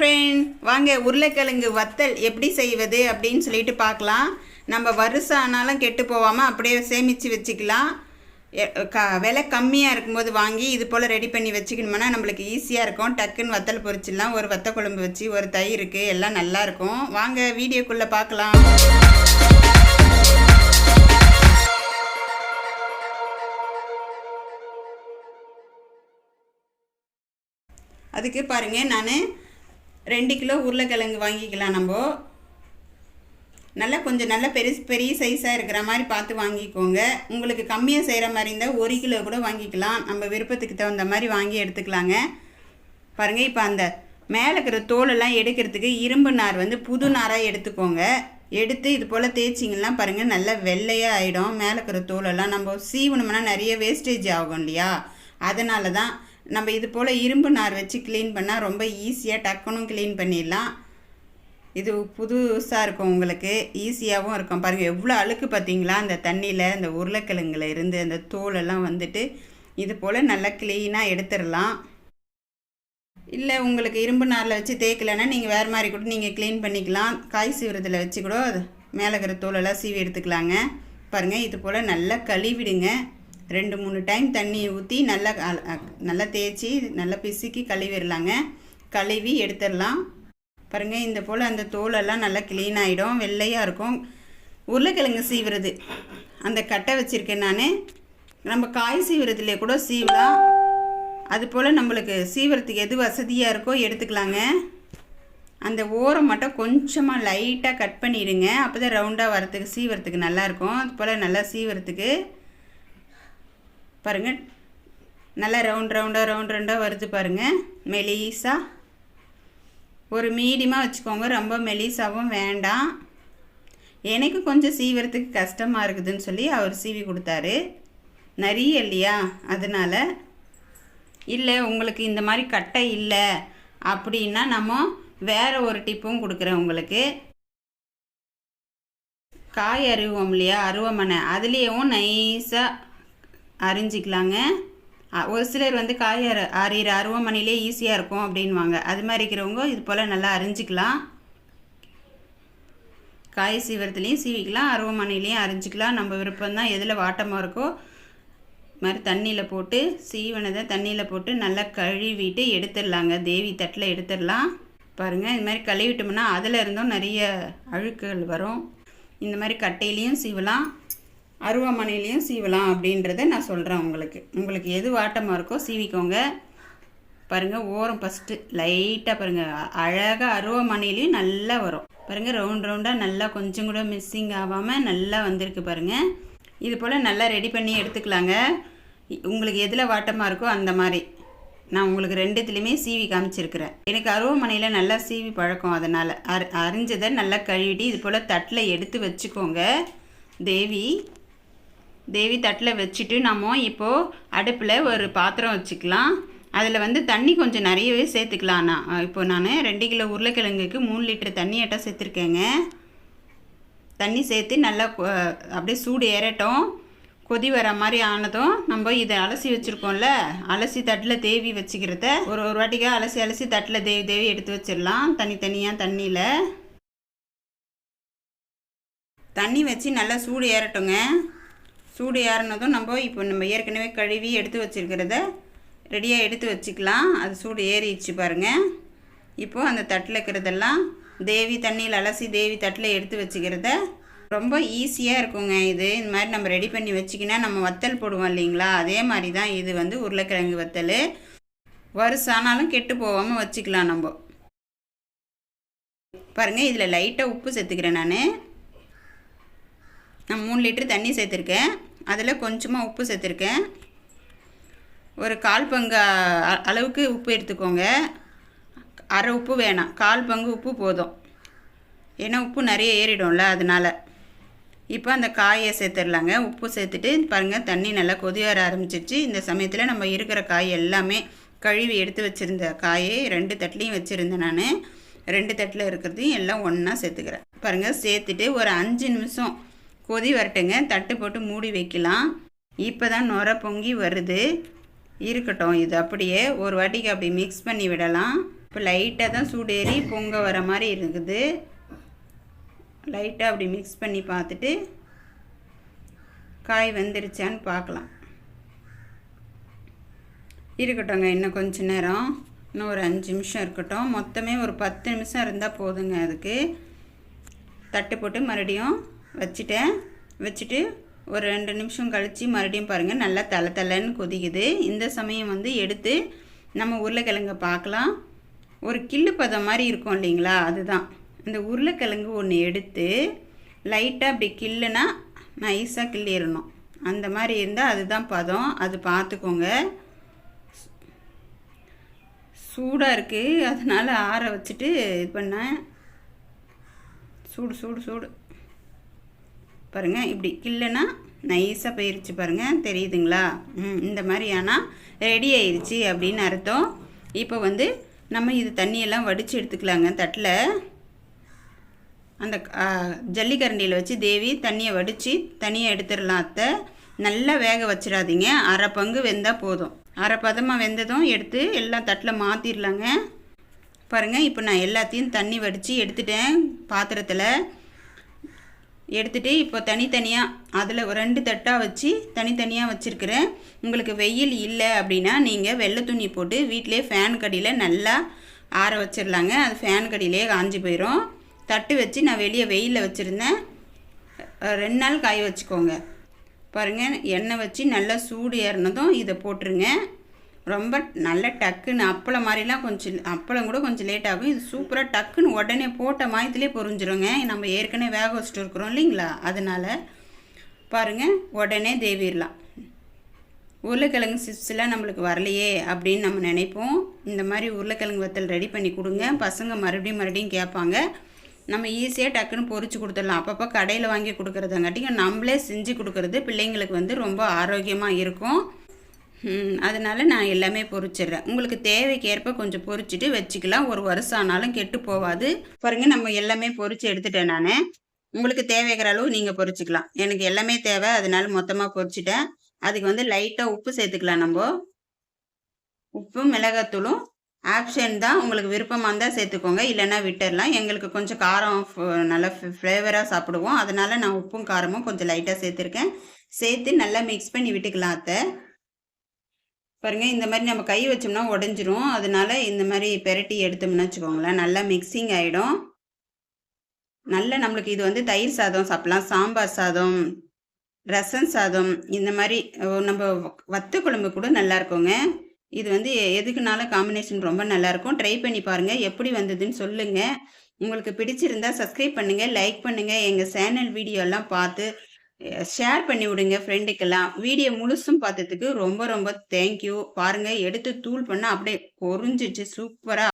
Friend வாங்க உருளைக்கிழங்கு வத்தல் எப்படி செய்வது அப்படின்னு சொல்லிட்டு பார்க்கலாம். நம்ம வருஷம் ஆனாலும் கெட்டு போகாமல் அப்படியே சேமித்து வச்சுக்கலாம். எ- க விலை கம்மியாக இருக்கும்போது வாங்கி இது போல் ரெடி பண்ணி வச்சுக்கணும்னா நம்மளுக்கு ஈஸியாக இருக்கும். டக்குன்னு வத்தல் பொரிச்சிடலாம். ஒரு வத்த குழம்பு வச்சு ஒரு தயிருக்கு எல்லாம் நல்லா இருக்கும். வாங்க வீடியோக்குள்ளே பார்க்கலாம். அதுக்கு பாருங்கள் நான் ரெண்டு கிலோ உருளைக்கிழங்கு வாங்கிக்கலாம் நம்ம. நல்லா கொஞ்சம் நல்லா பெருசு பெரிய சைஸாக இருக்கிற மாதிரி பார்த்து வாங்கிக்கோங்க. உங்களுக்கு கம்மியாக செய்கிற மாதிரி இருந்தால் ஒரு கிலோ கூட வாங்கிக்கலாம். நம்ம விருப்பத்துக்கு தகுந்த மாதிரி வாங்கி எடுத்துக்கலாங்க. பாருங்கள் இப்போ அந்த மேலே இருக்கிற தோலெல்லாம் எடுக்கிறதுக்கு இரும்பு நார் வந்து புது நாராக எடுத்துக்கோங்க. எடுத்து இது போல் தேய்ச்சிங்கன்னா பாருங்கள் நல்லா வெள்ளையாக ஆகிடும் மேலே இருக்கிற தோலெல்லாம் நம்ம சீவனம்னா நிறைய வேஸ்டேஜ் ஆகும் இல்லையா? அதனால தான் நம்ம இது போல் இரும்பு நார் வச்சு க்ளீன் பண்ணால் ரொம்ப ஈஸியாக டக்குனும் க்ளீன் பண்ணிடலாம். இது புதுசாக இருக்கும் உங்களுக்கு. ஈஸியாகவும் இருக்கும். பாருங்கள் எவ்வளோ அழுக்கு பார்த்தீங்களா அந்த தண்ணியில் அந்த உருளைக்கிழங்குல இருந்து அந்த தோலெல்லாம் வந்துட்டு இது போல் நல்லா க்ளீனாக எடுத்துடலாம். இல்லை உங்களுக்கு இரும்பு நாரில் வச்சு தேய்க்கலைன்னா நீங்கள் வேறு மாதிரி கூட நீங்கள் க்ளீன் பண்ணிக்கலாம். காய் சீவிரத்தில் வச்சு கூட மேலே இருக்கிற தோலெல்லாம் சீவி எடுத்துக்கலாங்க. பாருங்கள் இது போல் நல்லா கழுவிடுங்க. ரெண்டு மூணு டைம் தண்ணி ஊற்றி நல்லா அல- நல்லா தேய்ச்சி நல்லா பிசுக்கி கழுவிடலாங்க கழுவி எடுத்துடலாம் பாருங்கள் இந்த போல் அந்த தோலெல்லாம் நல்லா க்ளீன் ஆகிடும் வெள்ளையாக இருக்கும். உருளைக்கிழங்கு சீவுறது. அந்த கட்டை வச்சுருக்கேன் நான். நம்ம காய் சீவுறதுலே கூட சீவலாம். அது போல் நம்மளுக்கு சீவுறதுக்கு எது வசதியாக இருக்கோ எடுத்துக்கலாங்க. அந்த ஓரம் மட்டும் கொஞ்சமாக லைட்டாக கட் பண்ணிடுங்க. அப்போ தான் ரவுண்டாக வரத்துக்கு சீவரத்துக்கு நல்லாயிருக்கும் அது போல் நல்லா சீவரத்துக்கு பாருங்கள் நல்லா ரவுண்ட் ரவுண்டாக ரவுண்ட் ரவுண்டாக வருது பாருங்கள் மெலிசாக ஒரு மீடியமாக வச்சுக்கோங்க. ரொம்ப மெலிசாவும் வேண்டாம். எனக்கு கொஞ்சம் சீவரத்துக்கு கஷ்டமாக இருக்குதுன்னு சொல்லி அவர் சீவி கொடுத்தாரு. நிறைய இல்லையா? அதனால் இல்லை உங்களுக்கு இந்த மாதிரி கட்டை இல்லை அப்படின்னா நம்ம வேறு ஒரு டிப்பும் கொடுக்குறேன் உங்களுக்கு. காய் அருவோம் இல்லையா? அருவமனை. அதுலேயும் நைஸாக அரிஞ்சிக்கலாங்க ஒரு சிலர் வந்து காய் அர அரிகிற அருவமனையிலே ஈஸியாக இருக்கும் அப்படின்வாங்க அது மாதிரி இருக்கிறவங்க இது போல் நல்லா அரிஞ்சிக்கலாம் காய் சீவரத்துலேயும் சீவிக்கலாம் அருவமனையிலையும் அரிஞ்சிக்கலாம் நம்ம விருப்பம் தான் எதில் வாட்டமாக இருக்கோ இது மாதிரி தண்ணியில் போட்டு சீவனதை தண்ணியில் போட்டு நல்லா கழுவிட்டு எடுத்துடலாங்க. தேவி தட்டில் எடுத்துடலாம். பாருங்கள் இது மாதிரி கழுவிட்டோம்னா அதில் இருந்தும் நிறைய அழுக்குகள் வரும். இந்த மாதிரி கட்டையிலையும் சீவலாம். அருவாமனையிலையும் சீவலாம் அப்படின்றத நான் சொல்கிறேன் உங்களுக்கு. உங்களுக்கு எது வாட்டமாக இருக்கோ சீவிக்கோங்க. பாருங்கள் ஓரம் ஃபஸ்ட்டு லைட்டாக பாருங்கள் அழகாக அருவாமனையிலையும் நல்லா வரும். பாருங்கள் ரவுண்ட் ரவுண்டாக நல்லா கொஞ்சம் கூட மிஸ்ஸிங் ஆகாமல் நல்லா வந்திருக்கு பாருங்கள் இது போல் நல்லா ரெடி பண்ணி எடுத்துக்கலாங்க. உங்களுக்கு எதில் வாட்டமாக இருக்கோ அந்த மாதிரி. நான் உங்களுக்கு ரெண்டுத்துலேயுமே சீவி காமிச்சிருக்கிறேன். எனக்கு அருவமனையில் நல்லா சீவி பழக்கம் அதனால். அரி அரிஞ்சதை நல்லா கழுவிட்டு இது போல் தட்டில் எடுத்து வச்சுக்கோங்க. தேவி தேவி தட்டில் வச்சுட்டு நம்ம இப்போது அடுப்பில் ஒரு பாத்திரம் வச்சுக்கலாம். அதில் வந்து தண்ணி கொஞ்சம் நிறையவே சேர்த்துக்கலாம். நான் இப்போ நான் ரெண்டு கிலோ உருளைக்கிழங்குக்கு மூணு லிட்டர் தண்ணி சேர்த்துருக்கேங்க. தண்ணி சேர்த்து நல்லா அப்படியே சூடு ஏறட்டும். கொதி வர மாதிரி ஆனதும் நம்ம இதை அலசி வச்சுருக்கோம்ல அலசி தட்டில் தேவி வச்சுக்கிறத ஒரு ஒரு வாட்டிக்கா அலசி அலசி தட்டில் தேவி தேவி எடுத்து வச்சிடலாம் தனித்தனியாக தண்ணியில். தண்ணி வச்சு நல்லா சூடு ஏறட்டுங்க. சூடு ஏறினதும் நம்ம இப்போ நம்ம ஏற்கனவே கழுவி எடுத்து வச்சிருக்கிறத ரெடியாக எடுத்து வச்சுக்கலாம். அது சூடு ஏறிடுச்சு பாருங்கள் இப்போது அந்த தட்டில் இருக்கிறதெல்லாம் தேவி தண்ணியில் அலசி தேவி தட்டில் எடுத்து வச்சுக்கிறத ரொம்ப ஈஸியாக இருக்குங்க இது. இந்த மாதிரி நம்ம ரெடி பண்ணி வச்சுக்கினா நம்ம வத்தல் போடுவோம் இல்லைங்களா? அதே மாதிரி தான் இது வந்து உருளைக்கிழங்கு வத்தல். வருஷானாலும் கெட்டு போகாமல் வச்சுக்கலாம் நம்ம. பாருங்கள் இதில் லைட்டாக உப்பு சேர்த்துக்கிறேன் நான். நான் மூணு லிட்டரு தண்ணி சேர்த்துருக்கேன். அதில் கொஞ்சமாக உப்பு சேர்த்துருக்கேன். ஒரு கால் பங்கு அ- அளவுக்கு உப்பு எடுத்துக்கோங்க. அரை உப்பு வேணாம். கால் பங்கு உப்பு போதும். ஏன்னா உப்பு நிறைய ஏறிடும்ல அதனால். இப்போ அந்த காயை சேர்த்துடலாங்க. உப்பு சேர்த்துட்டு பாருங்கள் தண்ணி நல்லா கொதி வர ஆரம்பிச்சிருச்சு. இந்த சமயத்தில் நம்ம இருக்கிற காய் எல்லாமே கழுவி எடுத்து வச்சுருந்த காயை ரெண்டு தட்டிலையும் வச்சுருந்தேன் நான். ரெண்டு தட்டில் இருக்கிறதையும் எல்லாம் ஒன்றா சேர்த்துக்கிறேன். பாருங்கள் சேர்த்துட்டு ஒரு அஞ்சு நிமிஷம் கொதி வரட்டுங்க. தட்டு போட்டு மூடி வைக்கலாம். இப்போ தான் நுர பொங்கி வருது. இருக்கட்டும். இது அப்படியே ஒரு வாட்டிக்கு அப்படி மிக்ஸ் பண்ணி விடலாம். இப்போ லைட்டாக தான் சூடேறி பொங்க வர மாதிரி இருக்குது. லைட்டாக அப்படி மிக்ஸ் பண்ணி பார்த்துட்டு காய் வெந்துருச்சான்னு பார்க்கலாம். இருக்கட்டும்ங்க. இன்னும் கொஞ்ச நேரம். இன்னும் ஒரு அஞ்சு நிமிஷம் இருக்கட்டும். மொத்தமே ஒரு பத்து நிமிஷம் இருந்தால் போதுங்க அதுக்கு. தட்டு போட்டு மறுபடியும் வச்சுட்டேன். வச்சுட்டு ஒரு ரெண்டு நிமிஷம் கழித்து மறுபடியும் பாருங்கள் நல்லா தலை தலைன்னு கொதிக்குது. இந்த சமயம் வந்து எடுத்து நம்ம உருளைக்கிழங்கை பார்க்கலாம். ஒரு கிள்ளு பதம் மாதிரி இருக்கும் இல்லைங்களா? அதுதான். இந்த உருளைக்கிழங்கு ஒன்று எடுத்து லைட்டாக அப்படி கில்லுனா நைஸாக கிள்ளிடணும் அந்த மாதிரி இருந்தால் அதுதான் பதம். அது பார்த்துக்கோங்க. சூடாக இருக்குது அதனால் ஆற வச்சுட்டு இது பண்ணேன். சூடு சூடு சூடு. பாருங்கள் இப்படி. இல்லைன்னா நைஸாக போயிருச்சு பாருங்கள் தெரியுதுங்களா? ம் இந்த மாதிரி ஆனால் ரெடி ஆயிடுச்சு அப்படின்னு அர்த்தம். இப்போ வந்து நம்ம இது தண்ணியெல்லாம் வடித்து எடுத்துக்கலாங்க தட்டில். அந்த ஜல்லிக்கரண்டியில் வச்சு தேவி தண்ணியை வடித்து தனியாக எடுத்துடலாம் அத்தை. நல்லா வேக வச்சிடாதீங்க அரை பங்கு வெந்தால் போதும். அரை பதமாக வெந்ததும் எடுத்து எல்லாம் தட்டில் மாற்றிடலாங்க பாருங்கள் இப்போ நான் எல்லாத்தையும் தண்ணி வடித்து எடுத்துட்டேன் பாத்திரத்தில். எடுத்துகிட்டு இப்போ தனித்தனியாக அதில் ரெண்டு தட்டாக வச்சு தனித்தனியாக வச்சுருக்கிறேன். உங்களுக்கு வெயில் இல்லை அப்படின்னா நீங்கள் வெள்ளை துணி போட்டு வீட்டிலே ஃபேன் கடியில் நல்லா ஆற வச்சிடலாங்க அது ஃபேன் கடியிலே காஞ்சி போயிடும் தட்டு வச்சு நான் வெளியே வெயிலில் வச்சுருந்தேன். ரெண்டு நாள் காய வச்சுக்கோங்க. பாருங்கள் எண்ணெய் வச்சு நல்லா சூடு ஏறினதும் இதை போட்டுருங்க. ரொம்ப நல்ல டக்குன்னு அப்பளம் மாதிரிலாம் கொஞ்சம் அப்பளம் கூட கொஞ்சம் லேட் ஆகும். இது சூப்பராக டக்குன்னு உடனே போட்ட மாயத்துலேயே பொறிஞ்சிருங்க நம்ம ஏற்கனவே வேக வச்சுட்டு இருக்கிறோம் இல்லைங்களா? அதனால் பாருங்கள் உடனே தேவிடலாம் உருளைக்கிழங்கு சிப்ஸ்லாம் நம்மளுக்கு வரலையே அப்படின்னு நம்ம நினைப்போம். இந்த மாதிரி உருளைக்கிழங்கு வத்தல் ரெடி பண்ணி கொடுங்க. பசங்க மறுபடியும் மறுபடியும் கேட்பாங்க. நம்ம ஈஸியாக டக்குன்னு பொறிச்சு கொடுத்துடலாம். அப்பப்போ கடையில் வாங்கி கொடுக்குறதாங்காட்டிங்க நம்மளே செஞ்சு கொடுக்குறது பிள்ளைங்களுக்கு வந்து ரொம்ப ஆரோக்கியமாக இருக்கும். அதனால் நான் எல்லாமே பொறிச்சிடுறேன். உங்களுக்கு தேவைக்கேற்ப கொஞ்சம் பொறிச்சிட்டு வச்சுக்கலாம். ஒரு வருஷம் ஆனாலும் கெட்டு போகாது பாருங்க நம்ம எல்லாமே பொறிச்சு எடுத்துட்டேன் நான். உங்களுக்கு தேவைக்கிற அளவு நீங்கள் பொறிச்சிக்கலாம். எனக்கு எல்லாமே தேவை அதனால மொத்தமாக பொறிச்சிட்டேன். அதுக்கு வந்து லைட்டாக உப்பு சேர்த்துக்கலாம் நம்ம. உப்பும் மிளகாத்தூளும். ஆப்ஷன் தான். உங்களுக்கு விருப்பமாக இருந்தால் சேர்த்துக்கோங்க. இல்லைன்னா விட்டுடலாம் எங்களுக்கு கொஞ்சம் காரம் நல்லா ஃப்ளேவராக சாப்பிடுவோம். அதனால் நான் உப்பும் காரமும் கொஞ்சம் லைட்டாக சேர்த்துருக்கேன். சேர்த்து நல்லா மிக்ஸ் பண்ணி விட்டுக்கலாம் அத்தை. பாருங்கள் இந்த மாதிரி நம்ம கை வச்சோம்னா உடஞ்சிரும். அதனால இந்த மாதிரி பெரட்டி எடுத்தோம்னா வச்சுக்கோங்களேன். நல்லா மிக்சிங் ஆகிடும் நல்ல நம்மளுக்கு இது வந்து தயிர் சாதம் சாப்பிட்லாம். சாம்பார் சாதம் ரசம் சாதம் இந்த மாதிரி நம்ம வத்த குழம்பு கூட நல்லா இருக்குங்க. இது வந்து எதுக்குனாலும் காம்பினேஷன் ரொம்ப நல்லாயிருக்கும் ட்ரை பண்ணி பாருங்கள் எப்படி வந்ததுன்னு சொல்லுங்கள் உங்களுக்கு பிடிச்சிருந்தா சப்ஸ்கிரைப் பண்ணுங்கள் லைக் பண்ணுங்கள் எங்கள் சேனல் வீடியோலாம் பார்த்து ஷேர் பண்ணி விடுங்க ஃப்ரெண்டுக்கெல்லாம் வீடியோ முழுசும் பார்த்ததுக்கு ரொம்ப ரொம்ப தேங்க்யூ பாருங்கள் எடுத்து தூள் பண்ணால் அப்படியே பொறிஞ்சிச்சு சூப்பராக